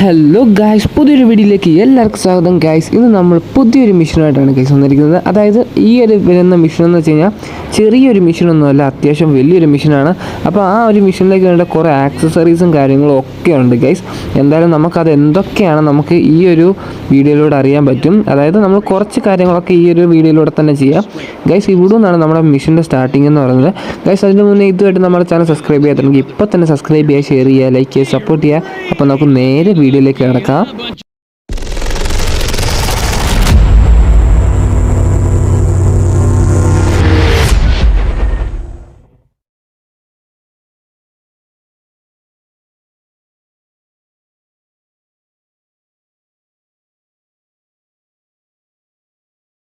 Hello guys പുതിയൊരു വീഡിയോയിലേക്ക് എല്ലാവർക്കും സ്വാഗതം ഗായ്സ് ഇന്ന് നമ്മൾ പുതിയൊരു മിഷനായിട്ടാണ് ഗൈസ് വന്നിരിക്കുന്നത്. അതായത് ഈ ഒരു വരുന്ന മിഷൻ എന്ന് വെച്ച് കഴിഞ്ഞാൽ ചെറിയൊരു മിഷനൊന്നുമല്ല അത്യാവശ്യം വലിയൊരു മിഷനാണ് അപ്പോൾ ആ ഒരു മിഷനിലേക്ക് വേണ്ട കുറേ ആക്സസറീസും കാര്യങ്ങളും ഒക്കെ ഉണ്ട് ഗൈസ് എന്തായാലും നമുക്കത് എന്തൊക്കെയാണ് നമുക്ക് ഈ ഒരു വീഡിയോയിലൂടെ അറിയാൻ പറ്റും. അതായത് നമ്മൾ കുറച്ച് കാര്യങ്ങളൊക്കെ ഈ ഒരു വീഡിയോയിലൂടെ തന്നെ ചെയ്യാം. ഗൈസ് ഇവിടെ നിന്നാണ് നമ്മുടെ മിഷന്റെ സ്റ്റാർട്ടിംഗ് എന്ന് പറയുന്നത്. ഗൈസ് അതിന് മുന്നേ ഇതുമായിട്ട് നമ്മുടെ ചാനൽ സബ്സ്ക്രൈബ് ചെയ്യാത്തുണ്ടെങ്കിൽ ഇപ്പോൾ തന്നെ സബ്സ്ക്രൈബ് ചെയ്യുക ഷെയർ ചെയ്യുക ലൈക്ക് ചെയ്യുക സപ്പോർട്ട് ചെയ്യുക. അപ്പോൾ നമുക്ക് നേരെ വീഡിയോയിലേക്ക് കിടക്കാം.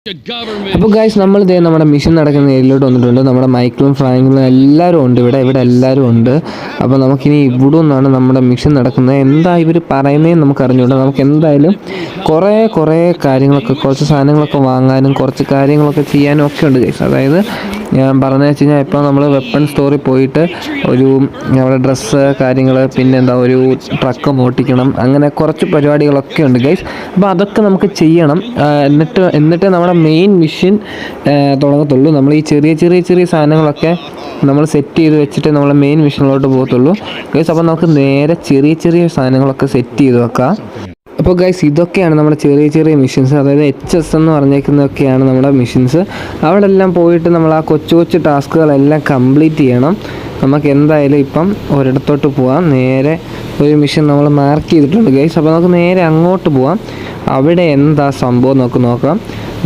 അപ്പോൾ ഗൈസ് നമ്മൾ ഇതേ നമ്മുടെ മിഷൻ നടക്കുന്ന ഏരിയയിലോട്ട് വന്നിട്ടുണ്ട്. നമ്മുടെ മൈക്കിളും ഫ്രാങ്കിലും എല്ലാവരും ഉണ്ട്. ഇവിടെ ഇവിടെ എല്ലാവരും ഉണ്ട്. അപ്പോൾ നമുക്കിനി ഇവിടെ നിന്നാണ് നമ്മുടെ മിഷൻ നടക്കുന്നത്. എന്താ ഇവർ പറയുന്നതെന്ന് നമുക്ക് അറിഞ്ഞുകൊണ്ട് നമുക്ക് എന്തായാലും കുറേ കുറേ കാര്യങ്ങളൊക്കെ കുറച്ച് സാധനങ്ങളൊക്കെ വാങ്ങാനും കുറച്ച് കാര്യങ്ങളൊക്കെ ചെയ്യാനും ഒക്കെ ഉണ്ട് ഗൈസ് അതായത് ഞാൻ പറഞ്ഞു വെച്ച് കഴിഞ്ഞാൽ ഇപ്പോൾ നമ്മൾ വെപ്പൺ സ്റ്റോറിൽ പോയിട്ട് ഒരു നമ്മുടെ ഡ്രസ്സ് കാര്യങ്ങൾ പിന്നെ എന്താ ഒരു ട്രക്ക് ഓട്ടിക്കണം. അങ്ങനെ കുറച്ച് പരിപാടികളൊക്കെ ഉണ്ട് ഗൈസ് അപ്പോൾ അതൊക്കെ നമുക്ക് ചെയ്യണം. എന്നിട്ട് എന്നിട്ട് നമ്മുടെ മെയിൻ മിഷ്യൻ തുടങ്ങത്തുള്ളൂ. നമ്മൾ ഈ ചെറിയ ചെറിയ ചെറിയ സാധനങ്ങളൊക്കെ നമ്മൾ സെറ്റ് ചെയ്ത് വെച്ചിട്ട് നമ്മൾ മെയിൻ മിഷനിലോട്ട് പോകത്തുള്ളൂ. ഗൈസ് അപ്പോൾ നമുക്ക് നേരെ ചെറിയ ചെറിയ സാധനങ്ങളൊക്കെ സെറ്റ് ചെയ്ത് വെക്കാം. അപ്പോൾ ഗൈസ് ഇതൊക്കെയാണ് നമ്മുടെ ചെറിയ ചെറിയ മിഷൻസ് അതായത് എച്ച് എസ് എന്ന് പറഞ്ഞേക്കുന്നതൊക്കെയാണ് നമ്മുടെ മിഷൻസ് അവിടെ എല്ലാം പോയിട്ട് നമ്മൾ ആ കൊച്ചു കൊച്ചു ടാസ്കുകളെല്ലാം കംപ്ലീറ്റ് ചെയ്യണം. നമുക്ക് എന്തായാലും ഇപ്പം ഒരിടത്തോട്ട് പോവാം. നേരെ ഒരു മിഷൻ നമ്മൾ മാർക്ക് ചെയ്തിട്ടുണ്ട് ഗൈസ് അപ്പോൾ നമുക്ക് നേരെ അങ്ങോട്ട് പോവാം. അവിടെ എന്താ സംഭവം നമുക്ക് നോക്കാം.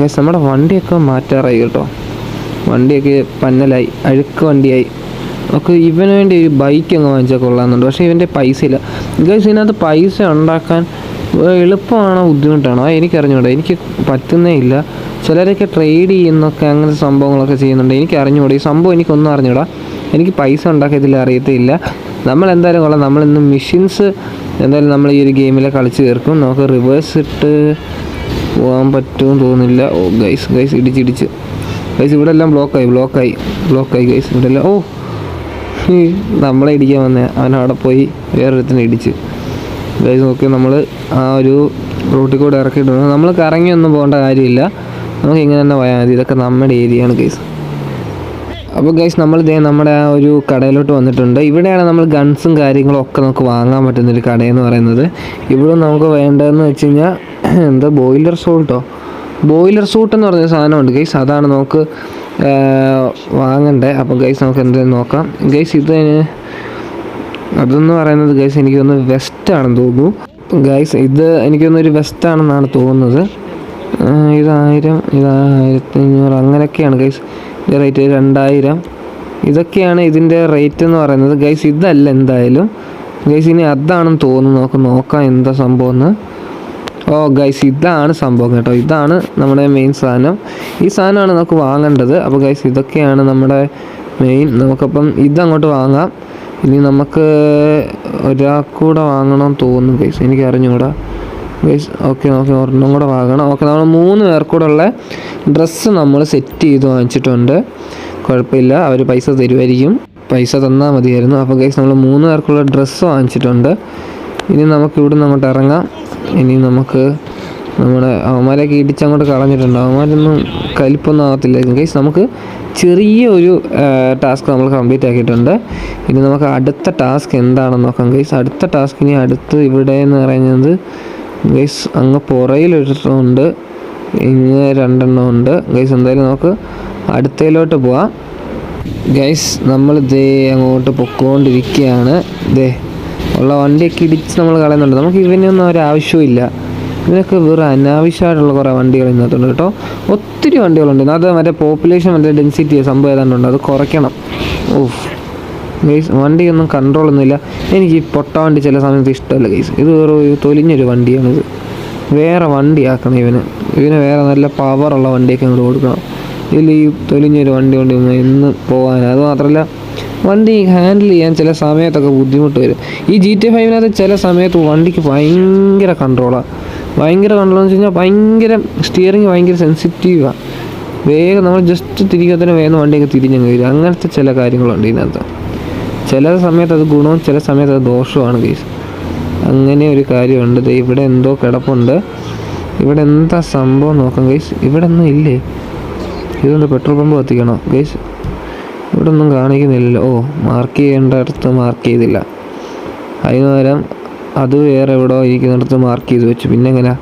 ഗൈസ് നമ്മുടെ വണ്ടിയൊക്കെ മാറ്റാറായി കേട്ടോ. വണ്ടിയൊക്കെ പന്നലായി അഴുക്ക് വണ്ടിയായി. ഒക്കെ ഇവന് വേണ്ടി ഒരു ബൈക്ക് അങ്ങ് വാങ്ങിച്ചാൽ കൊള്ളാമെന്നുണ്ട്. പക്ഷേ ഇവന്റെ പൈസ ഇല്ല. ഗൈസ് ഇതിനകത്ത് പൈസ ഉണ്ടാക്കാൻ എളുപ്പമാണോ ബുദ്ധിമുട്ടാണോ? എനിക്കറിഞ്ഞൂടാ. എനിക്ക് പറ്റുന്നേ ഇല്ല. ചിലരൊക്കെ ട്രേഡ് ചെയ്യുന്നൊക്കെ അങ്ങനത്തെ സംഭവങ്ങളൊക്കെ ചെയ്യുന്നുണ്ട്. എനിക്ക് അറിഞ്ഞുകൂടാ ഈ സംഭവം എനിക്കൊന്നും അറിഞ്ഞൂടാ. എനിക്ക് പൈസ ഉണ്ടാക്കിയതിൽ അറിയത്തില്ല. നമ്മൾ എന്തായാലും കൊള്ളാം. നമ്മളിന്ന് മെഷീൻസ് എന്തായാലും നമ്മൾ ഈ ഒരു ഗെയിമിൽ കളിച്ച് തീർക്കും. നമുക്ക് റിവേഴ്സ് ഇട്ട് പോകാൻ പറ്റുമെന്ന് തോന്നുന്നില്ല. ഓ ഗൈസ് ഗൈസ് ഇടിച്ചിടിച്ച് ഗൈസ് ഇവിടെ എല്ലാം ബ്ലോക്കായി ബ്ലോക്കായി ബ്ലോക്കായി ഗൈസ് ഇവിടെ എല്ലാം ഓ നമ്മളെ ഇടിക്കാൻ വന്നേ. അവൻ അവിടെ പോയി വേറൊരുത്തിനെ ഇടിച്ച്. ഗൈസ് നോക്കി നമ്മൾ ആ ഒരു റൂട്ടിൽ കൂടെ ഇറക്കിയിട്ടുണ്ട്. നമ്മൾ കറങ്ങിയൊന്നും പോകേണ്ട കാര്യമില്ല. നമുക്ക് ഇങ്ങനെ തന്നെ പോയാൽ മതി. ഇതൊക്കെ നമ്മുടെ ഏരിയയാണ് ഗൈസ് അപ്പോൾ ഗൈസ് നമ്മൾ ഇതേ നമ്മുടെ ആ ഒരു കടയിലോട്ട് വന്നിട്ടുണ്ട്. ഇവിടെയാണ് നമ്മൾ ഗൺസും കാര്യങ്ങളും ഒക്കെ നമുക്ക് വാങ്ങാൻ പറ്റുന്ന ഒരു കടയെന്ന് പറയുന്നത്. ഇവിടെ നമുക്ക് വേണ്ടതെന്ന് വെച്ച് കഴിഞ്ഞാൽ എന്താ ബോയിലർ സോൾട്ടോ ബോയിലർ സൂട്ട് എന്ന് പറഞ്ഞ സാധനമുണ്ട് ഗൈസ് അതാണ് നമുക്ക് വാങ്ങണ്ടേ. അപ്പോൾ ഗൈസ് നമുക്ക് എന്തെങ്കിലും നോക്കാം. ഗൈസ് ഇത് അതെന്ന് പറയുന്നത് ഗൈസ് എനിക്ക് വെസ്റ്റ് ആണെന്ന് തോന്നുന്നു. ഗൈസ് ഇത് എനിക്ക് ഒരു വെസ്റ്റ് ആണെന്നാണ് തോന്നുന്നത്. ഇതായിരം ഇതായിരത്തി അഞ്ഞൂറ് അങ്ങനെയൊക്കെയാണ് ഗൈസ് ഇത് റേറ്റ് രണ്ടായിരം. ഇതൊക്കെയാണ് ഇതിന്റെ റേറ്റ് എന്ന് പറയുന്നത്. ഗൈസ് ഇതല്ല എന്തായാലും. ഗൈസ് ഇനി അതാണെന്ന് തോന്നുന്നു. നമുക്ക് നോക്കാം എന്താ സംഭവം എന്ന്. ഓ ഗൈസ് ഇതാണ് സംഭവം കേട്ടോ. ഇതാണ് നമ്മുടെ മെയിൻ സാധനം. ഈ സാധനമാണ് നമുക്ക് വാങ്ങേണ്ടത്. അപ്പോൾ ഗൈസ് ഇതൊക്കെയാണ് നമ്മുടെ മെയിൻ നമുക്കപ്പം ഇതങ്ങോട്ട് വാങ്ങാം. ഇനി നമുക്ക് ഒരാൾക്കൂടെ വാങ്ങണമെന്ന് തോന്നുന്നു ഗൈസ് എനിക്ക് അറിഞ്ഞുകൂടാ ഗൈസ് ഓക്കെ ഓക്കെ ഒരെണ്ണം കൂടെ വാങ്ങണം. ഓക്കെ നമ്മൾ മൂന്ന് പേർക്കൂടെയുള്ള ഡ്രസ്സ് നമ്മൾ സെറ്റ് ചെയ്ത് വാങ്ങിച്ചിട്ടുണ്ട്. കുഴപ്പമില്ല അവർ പൈസ തരുമായിരിക്കും. പൈസ തന്നാൽ മതിയായിരുന്നു. അപ്പോൾ ഗൈസ് നമ്മൾ മൂന്ന് പേർക്കുള്ള ഡ്രസ്സ് വാങ്ങിച്ചിട്ടുണ്ട്. ഇനി നമുക്ക് ഇവിടെ നിന്ന് അങ്ങോട്ട് ഇറങ്ങാം. ഇനി നമുക്ക് നമ്മുടെ അവന്മാരൊക്കെ ഇടിച്ചങ്ങോട്ട് കളഞ്ഞിട്ടുണ്ട്. അവന്മാരൊന്നും കലിപ്പൊന്നും ആകത്തില്ലായിരിക്കും ഗൈസ് നമുക്ക് ചെറിയ ഒരു ടാസ്ക് നമ്മൾ കംപ്ലീറ്റ് ആക്കിയിട്ടുണ്ട്. ഇനി നമുക്ക് അടുത്ത ടാസ്ക് എന്താണെന്ന് നോക്കാം. ഗൈസ് അടുത്ത ടാസ്ക് ഇനി അടുത്ത് ഇവിടെ എന്ന് പറയുന്നത് ഗൈസ് അങ്ങ് പുറയിലൊരുണ്ട് ഇങ്ങ് രണ്ടെണ്ണം ഉണ്ട്. ഗൈസ് എന്തായാലും നമുക്ക് അടുത്തയിലോട്ട് പോവാം. ഗൈസ് നമ്മൾ ദേ അങ്ങോട്ട് പൊക്കോണ്ടിരിക്കുകയാണ് ദേ ഉള്ള വണ്ടിയൊക്കെ ഇടിച്ച് നമ്മൾ കളയുന്നുണ്ട്. നമുക്ക് ഇവനൊന്നും ഒരാവശ്യമില്ല ഇതിനൊക്കെ വെറും അനാവശ്യമായിട്ടുള്ള കുറേ വണ്ടികൾ ഇന്നത്തുണ്ട് കേട്ടോ. ഒത്തിരി വണ്ടികളുണ്ട്. അത് മറ്റേ പോപ്പുലേഷൻ മറ്റേ ഡെൻസിറ്റി സംഭവം ഏതാണ്ടുണ്ട് അത് കുറയ്ക്കണം. ഓഫ് ഗൈസ് വണ്ടിയൊന്നും കൺട്രോളൊന്നുമില്ല എനിക്ക് ഈ പൊട്ട വണ്ടി ചില സമയത്ത് ഇഷ്ടമല്ല ഗൈസ് ഇത് വേറെ തൊലിഞ്ഞൊരു വണ്ടിയാണിത് വേറെ വണ്ടി ആക്കണം ഇവന്. ഇവന് വേറെ നല്ല പവറുള്ള വണ്ടിയൊക്കെ അങ്ങോട്ട് കൊടുക്കണം. ഇതിൽ ഈ തൊലിഞ്ഞൊരു വണ്ടി കൊണ്ട് ഇന്ന് പോകാൻ അത് മാത്രമല്ല വണ്ടി ഹാൻഡിൽ ചെയ്യാൻ ചില സമയത്തൊക്കെ ബുദ്ധിമുട്ട് വരും. ഈ ജി ടി ഫൈവിനകത്ത് ചില സമയത്ത് വണ്ടിക്ക് ഭയങ്കര കൺട്രോളാണ് ഭയങ്കര കൺട്രോൾ എന്ന് വെച്ച് ഭയങ്കര സ്റ്റിയറിങ് ഭയങ്കര സെൻസിറ്റീവാണ് വേഗം നമ്മൾ ജസ്റ്റ് തിരികെ തന്നെ വേഗം വണ്ടിയൊക്കെ തിരിഞ്ഞങ്ങ് വരും. അങ്ങനത്തെ ചില കാര്യങ്ങളുണ്ട് ഇതിനകത്ത്. ചില സമയത്ത് അത് ഗുണവും ചില സമയത്ത് അത് ദോഷവുമാണ് ഗീസ്. അങ്ങനെ ഒരു കാര്യമുണ്ട്. ഇവിടെ എന്തോ കിടപ്പുണ്ട്. ഇവിടെ എന്താ സംഭവം നോക്കാം ഗൈസ്. ഇവിടെ ഒന്നും ഇല്ലേ? ഇതെന്താ പെട്രോൾ പമ്പ് കത്തിക്കണോ? ഗൈസ് ഇവിടെ ഒന്നും കാണിക്കുന്നില്ലല്ലോ. ഓ മാർക്ക് ചെയ്യേണ്ട അടുത്ത് മാർക്ക് ചെയ്തില്ല. അതിന് പകരം അത് വേറെ എവിടെയോ ഇരിക്കുന്നിടത്ത് മാർക്ക് ചെയ്ത് വെച്ചു. പിന്നെ എങ്ങനെ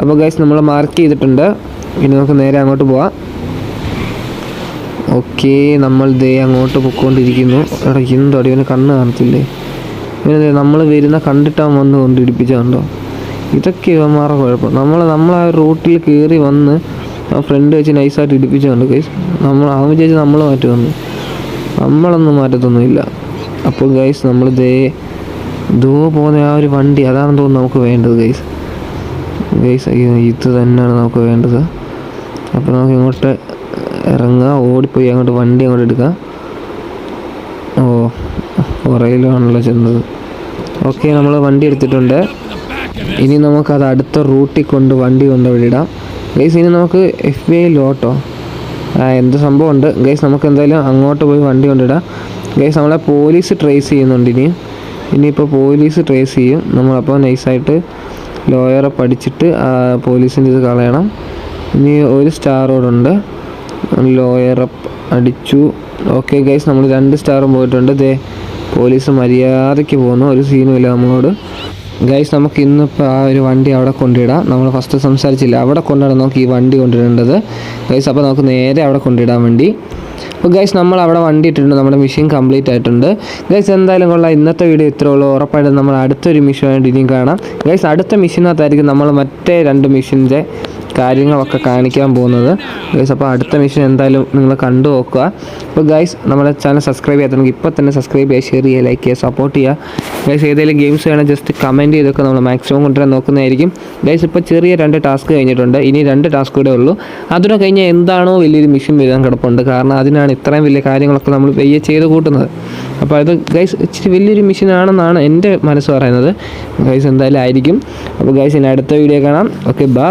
അപ്പോൾ ഗൈസ് നമ്മൾ മാർക്ക് ചെയ്തിട്ടുണ്ട്. ഇനി നമുക്ക് നേരെ അങ്ങോട്ട് പോവാം. ഓക്കെ നമ്മൾ ദേ അങ്ങോട്ട് പൊക്കോണ്ടിരിക്കുന്നു. എടാ എന്തോ ഇവന് കണ്ണ് കാണത്തില്ലേ? ഇവനെ നമ്മൾ വരുന്ന കണ്ടിട്ടാൻ വന്ന് കൊണ്ട്? ഇടിപ്പിച്ചുണ്ടോ ഇതൊക്കെ ഇവന്മാരുടെ കുഴപ്പം. നമ്മൾ നമ്മൾ ആ റൂട്ടിൽ കയറി വന്ന് ആ ഫ്രണ്ട് വെച്ച് നൈസായിട്ട് ഇടിപ്പിച്ചുണ്ട് ഗൈസ് നമ്മൾ അവൻ വിചാരിച്ച് നമ്മൾ വന്നു നമ്മളൊന്നും മാറ്റത്തൊന്നുമില്ല. അപ്പോൾ ഗൈസ് നമ്മൾ ദേ ദൂ പോകുന്ന ആ ഒരു വണ്ടി അതാണ് തോന്നുന്നു നമുക്ക് വേണ്ടത് ഗൈസ് ഗൈസ് ഇത് തന്നെയാണ് നമുക്ക് വേണ്ടത്. അപ്പോൾ നമുക്ക് ഇങ്ങോട്ട് ഇറങ്ങാം ഓടിപ്പോയി അങ്ങോട്ട് വണ്ടി അങ്ങോട്ട് എടുക്കുക. ഓ പുറയിലാണല്ലോ ചെന്നത്. ഓക്കെ നമ്മൾ വണ്ടി എടുത്തിട്ടുണ്ട്. ഇനി നമുക്കത് അടുത്ത റൂട്ടിൽ കൊണ്ട് വണ്ടി കൊണ്ട് വിടാം ഗൈസ് ഇനി നമുക്ക് എഫ് ബി ഐ ലോട്ടോ എന്ത് സംഭവമുണ്ട്? ഗൈസ് നമുക്ക് എന്തായാലും അങ്ങോട്ട് പോയി വണ്ടി കൊണ്ടിടാം ഗൈസ് നമ്മളെ പോലീസ് ട്രേസ് ചെയ്യുന്നുണ്ട് ഇനി. ഇനിയിപ്പോൾ പോലീസ് ട്രേസ് ചെയ്യും. നമ്മളപ്പോൾ നൈസായിട്ട് ലോയറെ പഠിച്ചിട്ട് പോലീസിന്റെ ഇത് കളയണം. ഇനി ഒരു സ്റ്റാർ ലോയറപ്പ് അടിച്ചു. ഓക്കെ ഗൈസ് നമ്മൾ രണ്ട് സ്റ്റാറും പോയിട്ടുണ്ട്. ദേ പോലീസ് മര്യാദയ്ക്ക് പോകുന്നു ഒരു സീനും ഇല്ല നമ്മളോട്. ഗൈസ് നമുക്ക് ഇന്നിപ്പോൾ ആ ഒരു വണ്ടി അവിടെ കൊണ്ടിടാം നമ്മൾ ഫസ്റ്റ് സംസാരിച്ചില്ല. അവിടെ കൊണ്ടാണ് നമുക്ക് ഈ വണ്ടി കൊണ്ടിടേണ്ടത് ഗൈസ് അപ്പോൾ നമുക്ക് നേരെ അവിടെ കൊണ്ടിടാൻ വേണ്ടി. അപ്പോൾ ഗൈസ് നമ്മൾ അവിടെ വണ്ടി ഇട്ടിട്ടുണ്ട്. നമ്മുടെ മിഷൻ കംപ്ലീറ്റ് ആയിട്ടുണ്ട്. ഗൈസ് എന്തായാലും കൊള്ളാം. ഇന്നത്തെ വീഡിയോ ഇത്രേ ഉള്ളൂ. ഉറപ്പായിട്ടും നമ്മൾ അടുത്തൊരു മിഷൻ ആയിട്ട് ഇനിയും കാണാം. ഗൈസ് അടുത്ത മിഷീനകത്തായിരിക്കും നമ്മൾ മറ്റേ രണ്ട് മിഷീന്റെ കാര്യങ്ങളൊക്കെ കാണിക്കാൻ പോകുന്നത്. ഗൈസ് അപ്പോൾ അടുത്ത മിഷൻ എന്തായാലും നിങ്ങൾ കണ്ടു നോക്കുക. അപ്പോൾ ഗൈസ് നമ്മുടെ ചാനൽ സബ്സ്ക്രൈബ് ചെയ്യാത്തവർക്ക് ഇപ്പോൾ തന്നെ സബ്സ്ക്രൈബ് ചെയ്യുക ഷെയർ ചെയ്യുക ലൈക്ക് ചെയ്യുക സപ്പോർട്ട് ചെയ്യുക. ഗൈസ് ഏതെങ്കിലും ഗെയിംസ് വേണം ജസ്റ്റ് കമന്റ് ചെയ്തൊക്കെ നമ്മൾ മാക്സിമം കൊണ്ടുവരാൻ നോക്കുന്നതായിരിക്കും. ഗൈസ് ഇപ്പോൾ ചെറിയ രണ്ട് ടാസ്ക് കഴിഞ്ഞിട്ടുണ്ട്. ഇനി രണ്ട് ടാസ്ക് കൂടെ ഉള്ളൂ. അതിനെ കഴിഞ്ഞാൽ എന്താണോ വലിയൊരു മിഷൻ വരാൻ കിടപ്പുണ്ട്. കാരണം അതിനാണ് ഇത്രയും വലിയ കാര്യങ്ങളൊക്കെ നമ്മൾ പയ്യെ ചെയ്ത് കൂട്ടുന്നത്. അപ്പോൾ അത് ഗൈസ് ഇച്ചിരി വലിയൊരു മിഷൻ ആണെന്നാണ് എന്റെ മനസ്സ് പറയുന്നത്. ഗൈസ് എന്തായാലും ആയിരിക്കും. അപ്പോൾ ഗൈസ് ഇനി അടുത്ത വീഡിയോ കാണാം. Okay bye